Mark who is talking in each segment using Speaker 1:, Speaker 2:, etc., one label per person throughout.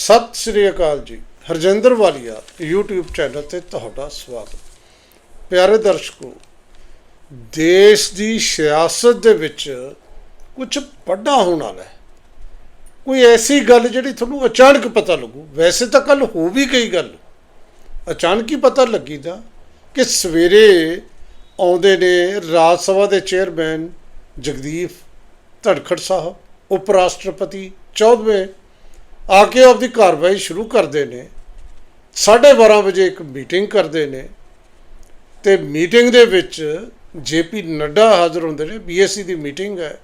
Speaker 1: ਸਤਿ ਸ੍ਰੀ ਅਕਾਲ ਜੀ। ਹਰਜਿੰਦਰ ਵਾਲੀਆ, YouTube channel ਤੇ ਤੁਹਾਡਾ ਸਵਾਗਤ। ਪਿਆਰੇ ਦਰਸ਼ਕੋ, ਦੇਸ਼ ਦੀ ਸਿਆਸਤ ਦੇ ਵਿੱਚ ਕੁਝ ਵੱਡਾ ਹੋਣ ਵਾਲਾ ਹੈ। ਕੋਈ ਐਸੀ ਗੱਲ ਜਿਹੜੀ ਤੁਹਾਨੂੰ ਅਚਾਨਕ ਪਤਾ ਲੱਗੂ, ਵੈਸੇ ਤਾਂ ਕੱਲ ਹੋ ਵੀ ਗਈ ਗੱਲ। ਅਚਾਨਕ ਹੀ ਪਤਾ ਲੱਗੀ ਦਾ ਕਿ ਸਵੇਰੇ ਆਉਂਦੇ ਨੇ ਰਾਜ ਸਭਾ ਦੇ ਚੇਅਰਮੈਨ ਜਗਦੀਪ ਧੜਖੜ ਸਾਹਿਬ, ਉਪ ਰਾਸ਼ਟਰਪਤੀ 14ਵੇਂ ਆ ਕੇ ਆਪਦੀ ਕਾਰਵਾਈ ਸ਼ੁਰੂ ਕਰਦੇ ਨੇ। 12:30 ਵਜੇ ਇੱਕ ਮੀਟਿੰਗ ਕਰਦੇ ਨੇ ਤੇ ਮੀਟਿੰਗ ਦੇ ਵਿੱਚ ਜੇਪੀ ਨੱਡਾ ਹਾਜ਼ਰ ਹੁੰਦੇ ਨੇ, ਬੀਐਸਸੀ ਦੀ ਮੀਟਿੰਗ ਹੈ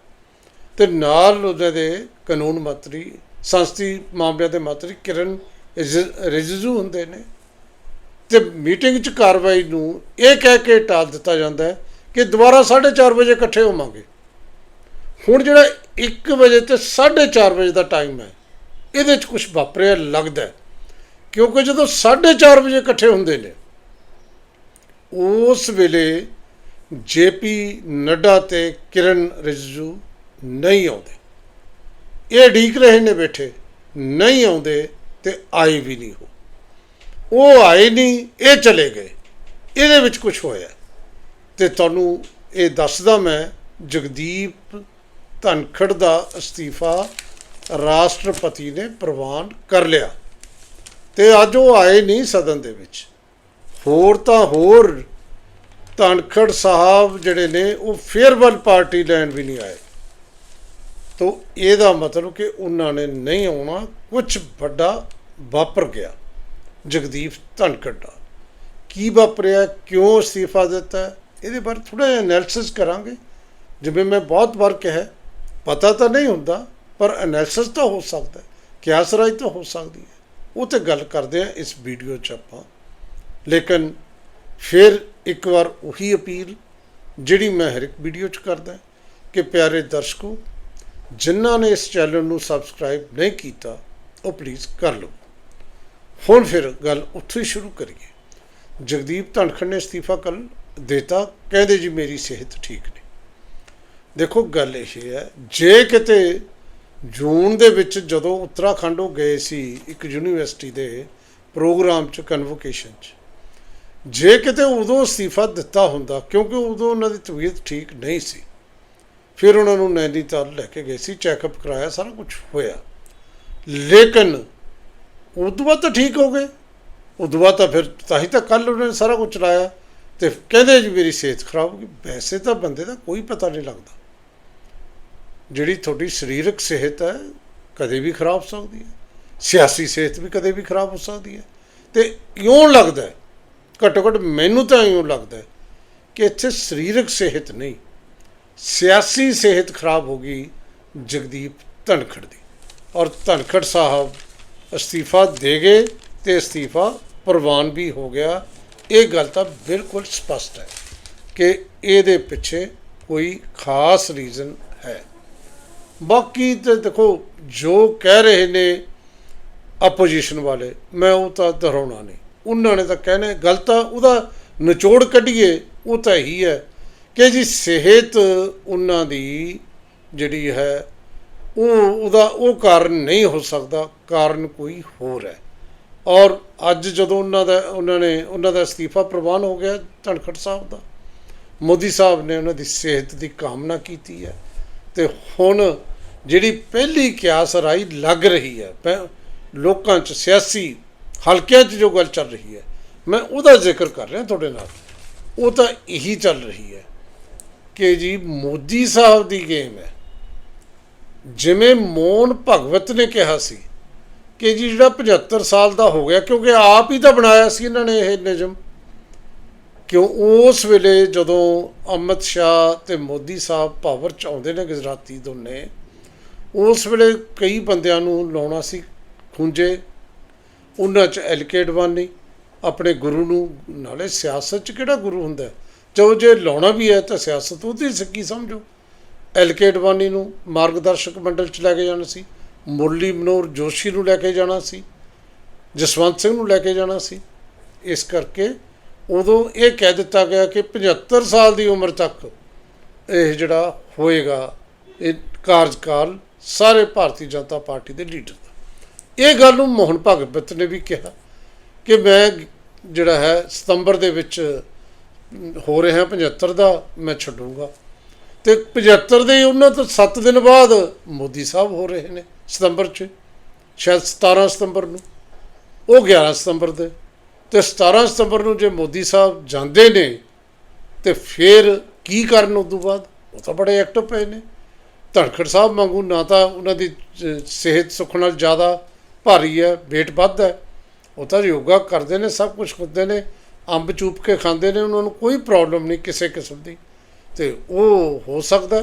Speaker 1: ਤੇ ਨਾਲ ਉਹਨਾਂ ਦੇ ਕਾਨੂੰਨ ਮੰਤਰੀ, ਸੰਸਦੀ ਮਾਮਲਿਆਂ ਦੇ ਮੰਤਰੀ ਕਿਰਨ ਰਿਜ- ਰਿਜਿਜੂ ਹੁੰਦੇ ਨੇ ਤੇ ਮੀਟਿੰਗ 'ਚ ਕਾਰਵਾਈ ਨੂੰ ਇਹ ਕਹਿ ਕੇ ਟਾਲ ਦਿੱਤਾ ਜਾਂਦਾ ਹੈ ਕਿ ਦੁਬਾਰਾ 4:30 ਵਜੇ ਇਕੱਠੇ ਹੋਵਾਂਗੇ। ਹੁਣ ਜਿਹੜਾ 1 ਵਜੇ ਤੇ 4:30 ਵਜੇ ਦਾ ਟਾਈਮ ਹੈ ਇਹਦੇ 'ਚ ਕੁਝ ਵਾਪਰਿਆ, ਲੱਗਦਾ ਕਿਉਂਕਿ ਜਦੋਂ 4:30 ਵਜੇ ਇਕੱਠੇ ਹੁੰਦੇ ਨੇ, ਉਸ ਵੇਲੇ ਜੇਪੀ ਨੱਡਾ ਤੇ ਕਿਰਨ ਰਿਜੂ ਨਹੀਂ ਆਉਂਦੇ। ਇਹ ਢੀਕ ਰਹੇ ਨੇ ਬੈਠੇ, ਨਹੀਂ ਆਉਂਦੇ ਤੇ ਆਏ ਵੀ ਨਹੀਂ ਹੋ। ਉਹ ਆਏ ਨਹੀਂ, ਇਹ ਚਲੇ ਗਏ। ਇਹਦੇ ਵਿੱਚ ਕੁਝ ਹੋਇਆ। ਤੇ ਤੁਹਾਨੂੰ ਇਹ ਦੱਸਦਾ ਮੈਂ ਜਗਦੀਪ ਧਨਖੜ ਦਾ ਅਸਤੀਫਾ ਰਾਸ਼ਟਰਪਤੀ ਨੇ ਪ੍ਰਵਾਨ ਕਰ ਲਿਆ। ਤੇ ਅੱਜ ਉਹ ਆਏ ਨਹੀਂ ਸਦਨ ਦੇ ਵਿੱਚ। ਹੋਰ ਤਾਂ ਹੋਰ ਧਨਖੜ ਸਾਹਿਬ ਜਿਹੜੇ ਨੇ, ਉਹ ਫੇਅਰਵੈਲ ਪਾਰਟੀ ਲੈਣ ਵੀ ਨਹੀਂ ਆਏ। ਤੋ ਇਹਦਾ ਮਤਲਬ ਕਿ ਉਹਨਾਂ ਨੇ ਨਹੀਂ ਆਉਣਾ ਕੁਝ ਵੱਡਾ ਵਾਪਰ ਗਿਆ ਜਗਦੀਪ ਧਨਖੜ ਦਾ। ਕੀ ਵਾਪਰਿਆ, ਕਿਉਂ ਅਸਤੀਫਾ ਦਿੱਤਾ, ਇਹਦੇ ਬਾਰੇ ਥੋੜਾ ਜਿਹਾ ਐਨਾਲਿਸਿਸ ਕਰਾਂਗੇ। ਜਿਵੇਂ ਮੈਂ ਬਹੁਤ ਵਾਰ ਕਿਹਾ, ਪਤਾ ਤਾਂ ਨਹੀਂ ਹੁੰਦਾ ਪਰ ਐਨਾਲਿਸਿਸ ਤਾਂ ਹੋ ਸਕਦਾ ਹੈ, ਕਿਆਸ ਰਾਜ ਤਾਂ ਹੋ ਸਕਦੀ ਹੈ। ਉਹ ਤੇ ਗੱਲ ਕਰਦੇ ਆ ਇਸ ਵੀਡੀਓ 'ਚ ਆਪਾਂ। ਲੇਕਿਨ ਫਿਰ ਇੱਕ ਵਾਰ ਉਹੀ ਅਪੀਲ ਜਿਹੜੀ ਮੈਂ ਹਰ ਇੱਕ ਵੀਡੀਓ 'ਚ ਕਰਦਾ ਕਿ ਪਿਆਰੇ ਦਰਸ਼ਕੋ, ਜਿਨ੍ਹਾਂ ਨੇ ਇਸ ਚੈਨਲ ਨੂੰ ਸਬਸਕ੍ਰਾਈਬ ਨਹੀਂ ਕੀਤਾ, ਉਹ ਪਲੀਜ਼ ਕਰ ਲਓ। ਹੁਣ ਫਿਰ ਗੱਲ ਉੱਥੋਂ ਹੀ ਸ਼ੁਰੂ ਕਰੀਏ। ਜਗਦੀਪ ਧਨਖੜ ਨੇ ਅਸਤੀਫਾ ਕੱਲ ਦਿੱਤਾ, ਕਹਿੰਦੇ ਜੀ ਮੇਰੀ ਸਿਹਤ ਠੀਕ ਨਹੀਂ। ਦੇਖੋ ਗੱਲ ਇਹ ਹੈ, ਜੇ ਕਿਤੇ ਜੂਨ ਦੇ ਵਿੱਚ ਜਦੋਂ ਉੱਤਰਾਖੰਡ ਉਹ ਗਏ ਸੀ ਇੱਕ ਯੂਨੀਵਰਸਿਟੀ ਦੇ ਪ੍ਰੋਗਰਾਮ 'ਚ ਕਨਵੋਕੇਸ਼ਨ 'ਚ। ਜੇ ਕਿਤੇ ਉਦੋਂ ਅਸਤੀਫਾ ਦਿੱਤਾ ਹੁੰਦਾ, ਕਿਉਂਕਿ ਉਦੋਂ ਉਹਨਾਂ ਦੀ ਤਬੀਅਤ ਠੀਕ ਨਹੀਂ ਸੀ, ਫਿਰ ਉਹਨਾਂ ਨੂੰ ਨੈਨੀਤਾਲ ਲੈ ਕੇ ਗਏ ਸੀ, ਚੈੱਕਅਪ ਕਰਾਇਆ, ਸਾਰਾ ਕੁਝ ਹੋਇਆ। ਲੇਕਿਨ ਉਦੋਂ ਬਾਅਦ ਤਾਂ ਠੀਕ ਹੋ ਗਏ। ਉਦੋਂ ਬਾਅਦ ਤਾਂ ਫਿਰ ਤਾਂ ਹੀ ਤਾਂ ਕੱਲ ਉਹਨਾਂ ਨੇ ਸਾਰਾ ਕੁਝ ਚਲਾਇਆ ਤੇ ਕਹਿੰਦੇ ਜੀ ਮੇਰੀ ਸਿਹਤ ਖਰਾਬ ਹੋ ਗਈ। ਵੈਸੇ ਤਾਂ ਬੰਦੇ ਦਾ ਕੋਈ ਪਤਾ ਨਹੀਂ ਲੱਗਦਾ। ਜਿਹੜੀ ਤੁਹਾਡੀ ਸਰੀਰਕ ਸਿਹਤ ਹੈ, ਕਦੇ ਵੀ ਖਰਾਬ ਹੋ ਸਕਦੀ ਹੈ। ਸਿਆਸੀ ਸਿਹਤ ਵੀ ਕਦੇ ਵੀ ਖਰਾਬ ਹੋ ਸਕਦੀ ਹੈ। ਤੇ ਇਉਂ ਲੱਗਦਾ ਘੱਟੋ ਘੱਟ ਮੈਨੂੰ ਤਾਂ ਇਉਂ ਲੱਗਦਾ ਕਿ ਇੱਥੇ ਸਰੀਰਕ ਸਿਹਤ ਨਹੀਂ, ਸਿਆਸੀ ਸਿਹਤ ਖਰਾਬ ਹੋ ਗਈ, ਜਗਦੀਪ ਧਨਖੜ ਦੀ। ਔਰ ਧਨਖੜ ਸਾਹਿਬ ਅਸਤੀਫਾ ਦੇ ਗਏ ਤੇ ਅਸਤੀਫਾ ਪ੍ਰਵਾਨ ਵੀ ਹੋ ਗਿਆ। ਇਹ ਗੱਲ ਤਾਂ ਬਿਲਕੁਲ ਸਪਸ਼ਟ ਹੈ ਕਿ ਇਹਦੇ ਪਿੱਛੇ ਕੋਈ ਖਾਸ ਰੀਜ਼ਨ ਹੈ। ਬਾਕੀ ਤੇ ਦੇਖੋ, ਜੋ ਕਹਿ ਰਹੇ ਨੇ ਆਪੋਜੀਸ਼ਨ ਵਾਲੇ, ਮੈਂ ਉਹ ਤਾਂ ਦੁਹਰਾਉਣਾ ਨਹੀਂ। ਉਹਨਾਂ ਨੇ ਤਾਂ ਕਹਿਣਾ ਗਲਤ ਆ ਉਹਦਾ ਨਿਚੋੜ ਕੱਢੀਏ, ਉਹ ਤਾਂ ਇਹੀ ਹੈ ਕਿ ਜੀ ਸਿਹਤ ਉਹਨਾਂ ਦੀ ਜਿਹੜੀ ਹੈ, ਉਹ ਉਹਦਾ ਉਹ ਕਾਰਨ ਨਹੀਂ ਹੋ ਸਕਦਾ, ਕਾਰਨ ਕੋਈ ਹੋਰ ਹੈ। ਔਰ ਅੱਜ ਜਦੋਂ ਉਹਨਾਂ ਦਾ, ਉਹਨਾਂ ਨੇ, ਉਹਨਾਂ ਦਾ ਅਸਤੀਫਾ ਪ੍ਰਵਾਨ ਹੋ ਗਿਆ ਧਨਖੜ ਸਾਹਿਬ ਦਾ, ਮੋਦੀ ਸਾਹਿਬ ਨੇ ਉਹਨਾਂ ਦੀ ਸਿਹਤ ਦੀ ਕਾਮਨਾ ਕੀਤੀ ਹੈ। ਤੇ ਹੁਣ ਜਿਹੜੀ ਪਹਿਲੀ ਕਿਆਸ ਰਾਈ ਲੱਗ ਰਹੀ ਹੈ, ਪੈ- ਲੋਕਾਂ 'ਚ ਸਿਆਸੀ ਹਲਕਿਆਂ 'ਚ ਜੋ ਗੱਲ ਚੱਲ ਰਹੀ ਹੈ, ਮੈਂ ਉਹਦਾ ਜ਼ਿਕਰ ਕਰ ਰਿਹਾ ਤੁਹਾਡੇ ਨਾਲ। ਉਹ ਤਾਂ ਇਹੀ ਚੱਲ ਰਹੀ ਹੈ ਕਿ ਜੀ ਮੋਦੀ ਸਾਹਿਬ ਦੀ ਗੇਮ ਹੈ। ਜਿਵੇਂ ਮੋਹਨ ਭਗਵਤ ਨੇ ਕਿਹਾ ਸੀ ਕਿ ਜੀ ਜਿਹੜਾ 75 ਸਾਲ ਦਾ ਹੋ ਗਿਆ, ਕਿਉਂਕਿ ਆਪ ਹੀ ਤਾਂ ਬਣਾਇਆ ਸੀ ਇਹਨਾਂ ਨੇ ਇਹ ਨਿਯਮ। ਕਿਉਂ ਉਸ ਵੇਲੇ ਜਦੋਂ ਅਮਿਤ ਸ਼ਾਹ ਤੇ ਮੋਦੀ ਸਾਹਿਬ ਪਾਵਰ ਚ ਆਉਂਦੇ ਨੇ ਗੁਜਰਾਤੀ ਦੋਨੇ, ਉਸ ਵੇਲੇ ਕਈ ਬੰਦਿਆਂ ਨੂੰ ਲਾਉਣਾ ਸੀ ਖੁੰਝੇ। ਉਹਨਾਂ ਚ ਐਲਕੇ ਅਡਵਾਨੀ ਆਪਣੇ ਗੁਰੂ ਨੂੰ, ਨਾਲੇ ਸਿਆਸਤ ਚ ਕਿਹੜਾ ਗੁਰੂ ਹੁੰਦਾ ਹੈ? ਜੋ ਜੇ ਲਾਉਣਾ ਵੀ ਹੈ ਤਾਂ ਸਿਆਸਤ ਉਹਦੀ ਸਿੱਕੀ ਸਮਝੋ। ਐਲਕੇ ਅਡਵਾਨੀ ਨੂੰ ਮਾਰਗਦਰਸ਼ਕ ਮੰਡਲ ਚ ਲੈ ਕੇ ਜਾਣਾ ਸੀ, ਮੁਰਲੀ ਮਨੋਹਰ ਜੋਸ਼ੀ ਨੂੰ ਲੈ ਕੇ ਜਾਣਾ ਸੀ, ਜਸਵੰਤ ਸਿੰਘ ਨੂੰ ਲੈ ਕੇ ਜਾਣਾ ਸੀ। ਇਸ ਕਰਕੇ ਉਦੋਂ ਇਹ ਕਹਿ ਦਿੱਤਾ ਗਿਆ ਕਿ 75 ਸਾਲ ਦੀ ਉਮਰ ਤੱਕ ਇਹ ਜਿਹੜਾ ਹੋਏਗਾ, ਇਹ ਕਾਰਜਕਾਲ ਸਾਰੇ ਭਾਰਤੀ ਜਨਤਾ ਪਾਰਟੀ ਦੇ ਲੀਡਰ ਦਾ। ਇਹ ਗੱਲ ਨੂੰ ਮੋਹਨ ਭਗਵਤ ਨੇ ਵੀ ਕਿਹਾ ਕਿ ਮੈਂ ਜਿਹੜਾ ਹੈ ਸਤੰਬਰ ਦੇ ਵਿੱਚ ਹੋ ਰਿਹਾ 75 ਦਾ ਮੈਂ ਛੱਡੂੰਗਾ। ਤੇ 75 ਦੇ ਉਹਨਾਂ ਤੋਂ 7 ਦਿਨ ਬਾਅਦ ਮੋਦੀ ਸਾਹਿਬ ਹੋ ਰਹੇ ਨੇ ਸਤੰਬਰ 'ਚ, ਸ਼ਾਇਦ 17 ਸਤੰਬਰ ਨੂੰ, ਉਹ 11 ਸਤੰਬਰ ਦੇ। ਤੇ 17 ਸਤੰਬਰ ਨੂੰ ਜੇ ਮੋਦੀ ਸਾਹਿਬ ਜਾਂਦੇ ਨੇ, ਤੇ ਫਿਰ ਕੀ ਕਰਨ ਉਸ ਤੋਂ ਬਾਅਦ? ਉਹ ਤਾਂ ਬੜੇ ਐਕਟਿਵ ਪਏ ਨੇ। ਧਨਖੜ ਸਾਹਿਬ ਵਾਂਗੂ ਨਾ ਤਾਂ ਉਹਨਾਂ ਦੀ ਸਿਹਤ ਸੁੱਖ ਨਾਲ ਜ਼ਿਆਦਾ ਭਾਰੀ ਹੈ, weight ਵੱਧ ਹੈ। ਉਹ ਤਾਂ ਯੋਗਾ ਕਰਦੇ ਨੇ, ਸਭ ਕੁਝ ਕਰਦੇ ਨੇ, ਅੰਬ ਚੂਪ ਕੇ ਖਾਂਦੇ ਨੇ, ਉਹਨਾਂ ਨੂੰ ਕੋਈ ਪ੍ਰੋਬਲਮ ਨਹੀਂ ਕਿਸੇ ਕਿਸਮ ਦੀ। ਤੇ ਉਹ ਹੋ ਸਕਦਾ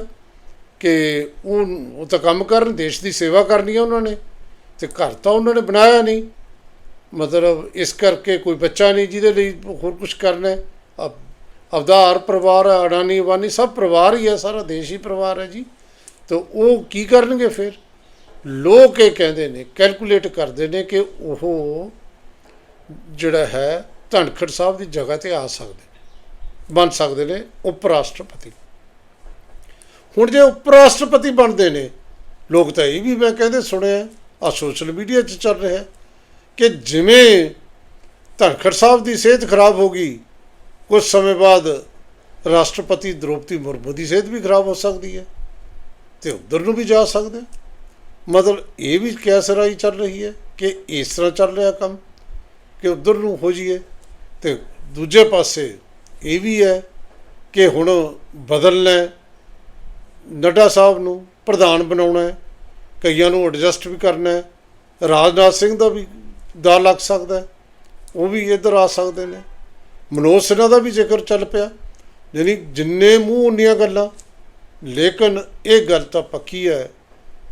Speaker 1: ਕਿ ਉਹ ਉਹ ਤਾਂ ਕੰਮ ਕਰਨ, ਦੇਸ਼ ਦੀ ਸੇਵਾ ਕਰਨੀ ਹੈ ਉਹਨਾਂ ਨੇ। ਤੇ ਘਰ ਤਾਂ ਉਹਨਾਂ ਨੇ ਬਣਾਇਆ ਨਹੀਂ। ਮਤਲਬ ਇਸ ਕਰਕੇ ਕੋਈ ਬੱਚਾ ਨਹੀਂ ਜਿਹਦੇ ਲਈ ਹੋਰ ਕੁਝ ਕਰਨਾ ਹੈ। ਅਬ ਅਵਦਾਰ ਪਰਿਵਾਰ ਹੈ, ਅਡਾਨੀ ਅਬਾਨੀ ਸਭ ਪਰਿਵਾਰ ਹੀ ਹੈ ਸਾਰਾ ਦੇਸ਼ ਹੀ ਪਰਿਵਾਰ ਹੈ ਜੀ। ਤਾਂ ਉਹ ਕੀ ਕਰਨਗੇ ਫਿਰ? ਲੋਕ ਇਹ ਕਹਿੰਦੇ ਨੇ ਕੈਲਕੂਲੇਟ ਕਰਦੇ ਨੇ ਕਿ ਉਹ ਜਿਹੜਾ ਹੈ ਧਨਖੜ ਸਾਹਿਬ ਦੀ ਜਗ੍ਹਾ ਤੇ ਆ ਸਕਦੇ ਨੇ ਬਣ ਸਕਦੇ ਨੇ ਉਪ ਰਾਸ਼ਟਰਪਤੀ ਹੁਣ ਜੇ ਉਪ ਰਾਸ਼ਟਰਪਤੀ ਬਣਦੇ ਨੇ ਲੋਕ ਤਾਂ ਇਹ ਵੀ ਮੈਂ ਕਹਿੰਦੇ ਸੁਣਿਆ ਆ ਸੋਸ਼ਲ ਮੀਡੀਆ 'ਚ ਚੱਲ ਰਿਹਾ ਕਿ ਜਿਵੇਂ ਧਨਖੜ ਸਾਹਿਬ ਦੀ ਸਿਹਤ ਖਰਾਬ ਹੋ ਗਈ ਕੁਝ ਸਮੇਂ ਬਾਅਦ ਰਾਸ਼ਟਰਪਤੀ ਦ੍ਰੋਪਦੀ ਮੁਰਮੂ ਦੀ ਸਿਹਤ ਵੀ ਖਰਾਬ ਹੋ ਸਕਦੀ ਹੈ ਤੇ ਉਧਰ ਨੂੰ ਵੀ ਜਾ ਸਕਦੇ ਮਤਲਬ ਇਹ ਵੀ ਕੈਸਰਾਈ ਚੱਲ ਰਹੀ ਹੈ ਕਿ ਇਸ ਤਰ੍ਹਾਂ ਚੱਲ ਰਿਹਾ ਕੰਮ, ਕਿ ਉਧਰ ਨੂੰ ਹੋ ਜਾਈਏ ਤੇ ਦੂਜੇ ਪਾਸੇ ਇਹ ਵੀ ਹੈ ਕਿ ਹੁਣ ਬਦਲਣਾ ਨੱਡਾ ਸਾਹਿਬ ਨੂੰ ਪ੍ਰਧਾਨ ਬਣਾਉਣਾ ਹੈ, ਕਈਆਂ ਨੂੰ ਐਡਜਸਟ ਵੀ ਕਰਨਾ ਹੈ, ਰਾਜਨਾਥ ਸਿੰਘ ਦਾ ਵੀ ਦਾ ਲੱਗ ਸਕਦਾ ਉਹ ਵੀ ਇੱਧਰ ਆ ਸਕਦੇ ਨੇ। ਮਨੋਜ ਸਿਨਹਾ ਦਾ ਵੀ ਜ਼ਿਕਰ ਚੱਲ ਪਿਆ। ਯਾਨੀ ਜਿੰਨੇ ਮੂੰਹ ਉਨੀਆਂ ਗੱਲਾਂ। ਲੇਕਿਨ ਇਹ ਗੱਲ ਤਾਂ ਪੱਕੀ ਹੈ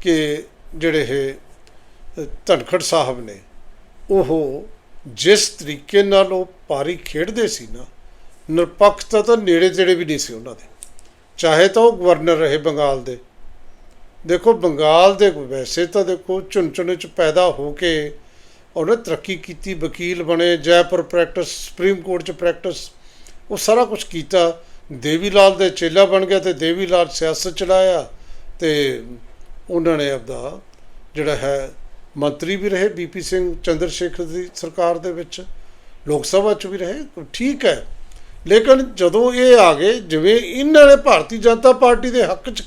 Speaker 1: ਕਿ ਜਿਹੜੇ ਇਹ ਧਨਖੜ ਸਾਹਿਬ ਨੇ, ਉਹ ਜਿਸ ਤਰੀਕੇ ਨਾਲ ਉਹ ਪਾਰੀ ਖੇਡਦੇ ਸੀ ਨਾ ਨਿਰਪੱਖਤਾ ਤਾਂ ਨੇੜੇ ਤੇੜੇ ਵੀ ਨਹੀਂ ਸੀ ਉਹਨਾਂ ਦੇ। ਚਾਹੇ ਤਾਂ ਉਹ ਗਵਰਨਰ ਰਹੇ ਬੰਗਾਲ ਦੇ। ਦੇਖੋ ਬੰਗਾਲ ਦੇ ਵੈਸੇ ਤਾਂ ਦੇਖੋ ਚੁਣਚੁਣੇ ਚ ਪੈਦਾ ਹੋ ਕੇ ਉਹਨੇ ਤਰੱਕੀ ਕੀਤੀ, ਵਕੀਲ ਬਣੇ, ਜੈਪੁਰ ਪ੍ਰੈਕਟਿਸ ਸੁਪਰੀਮ ਕੋਰਟ ਚ ਪ੍ਰੈਕਟਿਸ ਉਹ ਸਾਰਾ ਕੁਝ ਕੀਤਾ। ਦੇਵੀ ਲਾਲ ਦੇ ਚੇਲਾ ਬਣ ਗਿਆ ਤੇ ਦੇਵੀ ਲਾਲ ਸਿਆਸਤ ਚਲਾਇਆ ਤੇ ਉਹਨਾਂ ਨੇ ਆਪਦਾ ਜਿਹੜਾ ਹੈ, ਮੰਤਰੀ ਵੀ ਰਹੇ ਬੀਪੀ ਸਿੰਘ ਚੰਦਰ ਸ਼ੇਖਰ ਦੀ ਸਰਕਾਰ ਦੇ ਵਿੱਚ। ਲੋਕ ਸਭਾ ਚ ਵੀ ਰਹੇ, ਠੀਕ ਹੈ। ਲੇਕਿਨ ਜਦੋਂ ਇਹ ਆ ਗਏ, ਜਿਵੇਂ ਇਹਨਾਂ ਨੇ ਭਾਰਤੀ ਜਨਤਾ ਪਾਰਟੀ ਦੇ ਹੱਕ ਚ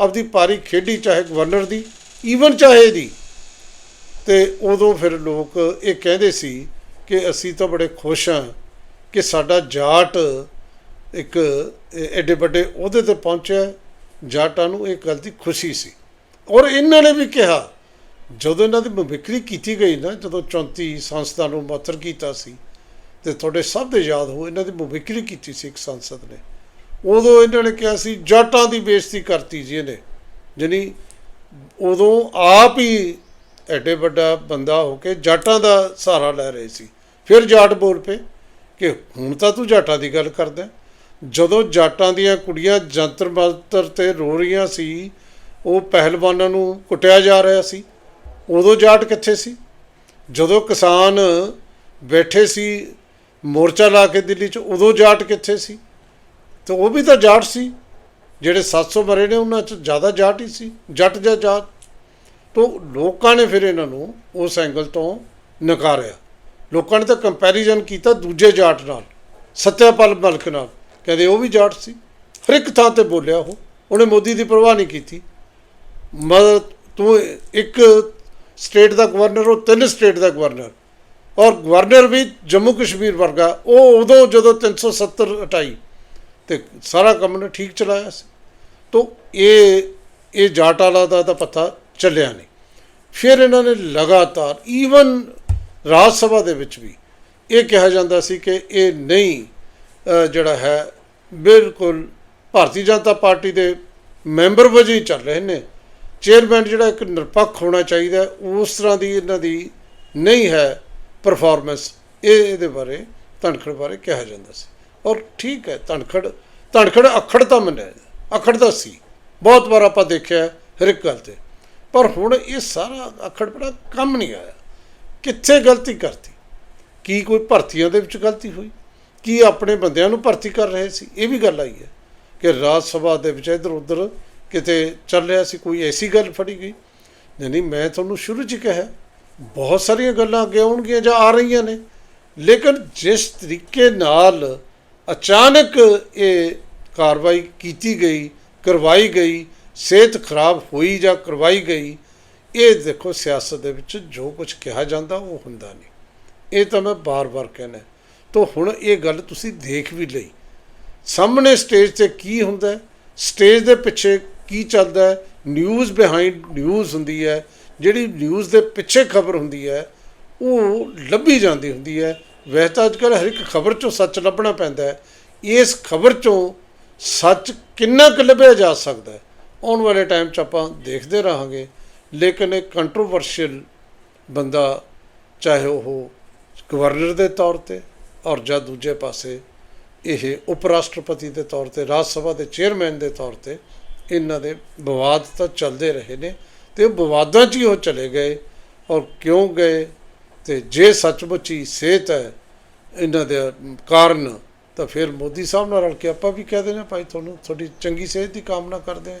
Speaker 1: ਆਪਦੀ ਪਾਰੀ ਖੇਡੀ, ਚਾਹੇ ਗਵਰਨਰ ਦੀ ਈਵਨ ਚਾਹੇ ਦੀ ਤੇ ਉਦੋਂ ਫਿਰ ਲੋਕ ਇਹ ਕਹਿੰਦੇ ਸੀ ਕਿ ਅਸੀਂ ਤਾਂ ਬੜੇ ਖੁਸ਼ ਹਾਂ ਕਿ ਸਾਡਾ ਜਾਟ ਇੱਕ ਐਡੇ ਵੱਡੇ ਅਹੁਦੇ ਤੇ ਪਹੁੰਚਿਆ। ਜਾਟਾਂ ਨੂੰ ਇਹ ਗੱਲ ਦੀ ਖੁਸ਼ੀ ਸੀ। ਔਰ ਇਹਨਾਂ ਨੇ ਵੀ ਕਿਹਾ, ਜਦੋਂ ਇਹਨਾਂ ਦੀ ਵਿਕਰੀ ਕੀਤੀ ਗਈ ਨਾ, ਜਦੋਂ 34 ਸੰਸਦਾ ਨੂੰ ਮਤਰ ਕੀਤਾ ਸੀ, ਤੇ ਤੁਹਾਡੇ ਸਭ ਦੇ ਯਾਦ ਹੋ ਇਹਨਾਂ ਦੀ ਵਿਕਰੀ ਕੀਤੀ ਸੀ ਇੱਕ ਸੰਸਦ ਨੇ। ਉਦੋਂ ਇਹਨਾਂ ਨੇ ਕਿਹਾ ਸੀ, ਜਾਟਾਂ ਦੀ ਬੇਇੱਜ਼ਤੀ ਕਰਤੀ ਜੀ ਇਹਨੇ। ਜਾਣੀ ਉਦੋਂ ਆਪ ਹੀ ਐਡੇ ਵੱਡਾ ਬੰਦਾ ਹੋ ਕੇ ਜਾਟਾਂ ਦਾ ਸਹਾਰਾ ਲੈ ਰਹੇ ਸੀ। ਫਿਰ ਜਾਟ ਬੋਲ ਪਏ ਕਿ ਹੁਣ ਤਾਂ ਤੂੰ ਜਾਟਾਂ ਦੀ ਗੱਲ ਕਰਦਾ ਜਦੋਂ ਜਾਟਾਂ ਦੀਆਂ ਕੁੜੀਆਂ ਜੰਤਰ ਮੰਤਰ ਤੇ ਰੋ ਰਹੀਆਂ ਸੀ, ਉਹ ਪਹਿਲਵਾਨਾਂ ਨੂੰ ਕੁੱਟਿਆ ਜਾ ਰਿਹਾ ਸੀ। ਉਦੋਂ ਜਾਟ ਕਿੱਥੇ ਸੀ? ਜਦੋਂ ਕਿਸਾਨ ਬੈਠੇ ਸੀ ਮੋਰਚਾ ਲਾ ਕੇ ਦਿੱਲੀ 'ਚ, ਉਦੋਂ ਜਾਟ ਕਿੱਥੇ ਸੀ? ਤੇ ਉਹ ਵੀ ਤਾਂ ਜਾਟ ਸੀ। ਜਿਹੜੇ 700 ਮਰੇ ਨੇ, ਉਹਨਾਂ 'ਚ ਜ਼ਿਆਦਾ ਜਾਟ ਹੀ ਸੀ। ਜੱਟ ਜਾਂ ਜਾਟ। ਤੋਂ ਲੋਕਾਂ ਨੇ ਫਿਰ ਇਹਨਾਂ ਨੂੰ ਉਸ ਐਂਗਲ ਤੋਂ ਨਕਾਰਿਆ। ਲੋਕਾਂ ਨੇ ਤਾਂ ਕੰਪੈਰੀਜ਼ਨ ਕੀਤਾ ਦੂਜੇ ਜਾਟ ਨਾਲ, ਸਤਿਆਪਾਲ ਮਲਕ ਨਾਲ। ਕਹਿੰਦੇ ਉਹ ਵੀ ਜਾਟ ਸੀ। ਹਰ ਇੱਕ ਥਾਂ ਤੇ ਬੋਲਿਆ ਉਹ। ਉਹਨੇ ਮੋਦੀ ਦੀ ਪਰਵਾਹ ਨਹੀਂ ਕੀਤੀ। ਮਤਲਬ ਤੂੰ ਇੱਕ ਸਟੇਟ ਦਾ ਗਵਰਨਰ ਉਹ ਤਿੰਨ ਸਟੇਟ ਦਾ ਗਵਰਨਰ ਔਰ ਗਵਰਨਰ ਵੀ ਜੰਮੂ ਕਸ਼ਮੀਰ ਵਰਗਾ। ਉਹ ਉਦੋਂ ਜਦੋਂ 370 ਹਟਾਈ ਤੇ ਸਾਰਾ ਕੰਮ ਨੇ ਠੀਕ ਚਲਾਇਆ ਸੀ। ਤੋਂ ਇਹ ਇਹ ਜਾਟ ਵਾਲਾ ਦਾ ਤਾਂ ਪਤਾ ਚੱਲਿਆ ਨਹੀਂ। ਫਿਰ ਇਹਨਾਂ ਨੇ ਲਗਾਤਾਰ ਈਵਨ ਰਾਜ ਸਭਾ ਦੇ ਵਿੱਚ ਵੀ ਇਹ ਕਿਹਾ ਜਾਂਦਾ ਸੀ ਕਿ ਇਹ ਨਹੀਂ ਜਿਹੜਾ ਹੈ ਬਿਲਕੁਲ ਭਾਰਤੀ ਜਨਤਾ ਪਾਰਟੀ ਦੇ ਮੈਂਬਰ ਵਜੋਂ ਹੀ ਚੱਲ ਰਹੇ ਨੇ। ਚੇਅਰਮੈਨ ਜਿਹੜਾ ਇੱਕ ਨਿਰਪੱਖ ਹੋਣਾ ਚਾਹੀਦਾ ਉਸ ਤਰ੍ਹਾਂ ਦੀ ਇਹਨਾਂ ਦੀ ਨਹੀਂ ਹੈ ਪਰਫਾਰਮੈਂਸ ਇਹ ਇਹਦੇ ਬਾਰੇ ਧਨਖੜ ਬਾਰੇ ਕਿਹਾ ਜਾਂਦਾ ਸੀ। ਔਰ ਠੀਕ ਹੈ ਧਨਖੜ ਧਨਖੜ ਅਖੜ ਤਾਂ ਮੰਨਿਆ ਜਾਂਦਾ, ਅਖੜ ਤਾਂ ਸੀ। ਬਹੁਤ ਵਾਰ ਆਪਾਂ ਦੇਖਿਆ ਹਰ ਇੱਕ ਗੱਲ ਤੇ। ਪਰ ਹੁਣ ਇਹ ਸਾਰਾ ਅਖੜ ਬੜਾ ਕੰਮ ਨਹੀਂ ਆਇਆ। ਕਿੱਥੇ ਗਲਤੀ ਕਰਤੀ? ਕੀ ਕੋਈ ਭਰਤੀਆਂ ਦੇ ਵਿੱਚ ਗਲਤੀ ਹੋਈ? ਕੀ ਆਪਣੇ ਬੰਦਿਆਂ ਨੂੰ ਭਰਤੀ ਕਰ ਰਹੇ ਸੀ? ਇਹ ਵੀ ਗੱਲ ਆਈ ਹੈ ਕਿ ਰਾਜ ਸਭਾ ਦੇ ਵਿੱਚ ਇਧਰ ਉਧਰ ਕਿਤੇ ਚੱਲ ਰਿਹਾ ਸੀ, ਕੋਈ ਐਸੀ ਗੱਲ ਫੜੀ ਗਈ? ਨਹੀਂ ਮੈਂ ਤੁਹਾਨੂੰ ਸ਼ੁਰੂ 'ਚ ਕਿਹਾ, ਬਹੁਤ ਸਾਰੀਆਂ ਗੱਲਾਂ ਅੱਗੇ ਆਉਣਗੀਆਂ ਜਾਂ ਆ ਰਹੀਆਂ ਨੇ। ਲੇਕਿਨ ਜਿਸ ਤਰੀਕੇ ਨਾਲ ਅਚਾਨਕ ਇਹ ਕਾਰਵਾਈ ਕੀਤੀ ਗਈ, ਕਰਵਾਈ ਗਈ ਸਿਹਤ ਖਰਾਬ ਹੋਈ ਜਾਂ ਕਰਵਾਈ ਗਈ, ਇਹ ਦੇਖੋ ਸਿਆਸਤ ਦੇ ਵਿੱਚ ਜੋ ਕੁਝ ਕਿਹਾ ਜਾਂਦਾ ਉਹ ਹੁੰਦਾ ਨਹੀਂ। ਇਹ ਤਾਂ ਮੈਂ ਬਾਰ-ਬਾਰ ਕਹਿੰਦਾ। ਤਾਂ ਹੁਣ ਇਹ ਗੱਲ ਤੁਸੀਂ ਦੇਖ ਵੀ ਲਈ। ਸਾਹਮਣੇ ਸਟੇਜ ਤੇ ਕੀ ਹੁੰਦਾ ਸਟੇਜ ਦੇ ਪਿੱਛੇ ਕੀ ਚੱਲਦਾ ਨਿਊਜ਼ ਬਿਹਾਈਂਡ ਨਿਊਜ਼ ਹੁੰਦੀ ਹੈ। ਜਿਹੜੀ ਨਿਊਜ਼ ਦੇ ਪਿੱਛੇ ਖਬਰ ਹੁੰਦੀ ਹੈ, ਉਹ ਲੱਭੀ ਜਾਂਦੀ ਹੁੰਦੀ ਹੈ। ਵੈਸੇ ਤਾਂ ਅੱਜਕੱਲ੍ਹ ਹਰ ਇੱਕ ਖਬਰ ਚੋਂ ਸੱਚ ਲੱਭਣਾ ਪੈਂਦਾ ਹੈ। ਇਸ ਖਬਰ ਚੋਂ ਸੱਚ ਕਿੰਨਾ ਕੁ ਲੱਭਿਆ ਜਾ ਸਕਦਾ ਹੈ? ਆਉਣ ਵਾਲੇ ਟਾਈਮ 'ਚ ਆਪਾਂ ਦੇਖਦੇ ਰਹਾਂਗੇ। ਲੇਕਿਨ ਇਹ ਕੰਟਰੋਵਰਸ਼ੀਅਲ ਬੰਦਾ, ਚਾਹੇ ਉਹ ਗਵਰਨਰ ਦੇ ਤੌਰ ਤੇ ਔਰ ਜਾਂ ਦੂਜੇ ਪਾਸੇ ਇਹ ਉਪ ਰਾਸ਼ਟਰਪਤੀ ਦੇ ਤੌਰ ਤੇ, ਰਾਜ ਸਭਾ ਦੇ ਚੇਅਰਮੈਨ ਦੇ ਤੌਰ ਤੇ ਇਹਨਾਂ ਦੇ ਵਿਵਾਦ ਤਾਂ ਚੱਲਦੇ ਰਹੇ ਨੇ ਤੇ ਉਹ ਵਿਵਾਦਾਂ 'ਚ ਹੀ ਉਹ ਚਲੇ ਗਏ ਔਰ ਕਿਉਂ ਗਏ ਤੇ ਜੇ ਸੱਚਮੁੱਚ ਹੀ ਸਿਹਤ ਹੈ ਇਹਨਾਂ ਦੇ ਕਾਰਨ, ਤਾਂ ਫਿਰ ਮੋਦੀ ਸਾਹਿਬ ਨਾਲ ਰਲ ਕੇ ਆਪਾਂ ਵੀ ਕਹਿ ਦੇਣਾ, ਭਾਈ ਤੁਹਾਨੂੰ ਤੁਹਾਡੀ ਚੰਗੀ ਸਿਹਤ ਦੀ ਕਾਮਨਾ ਕਰਦੇ ਹਾਂ।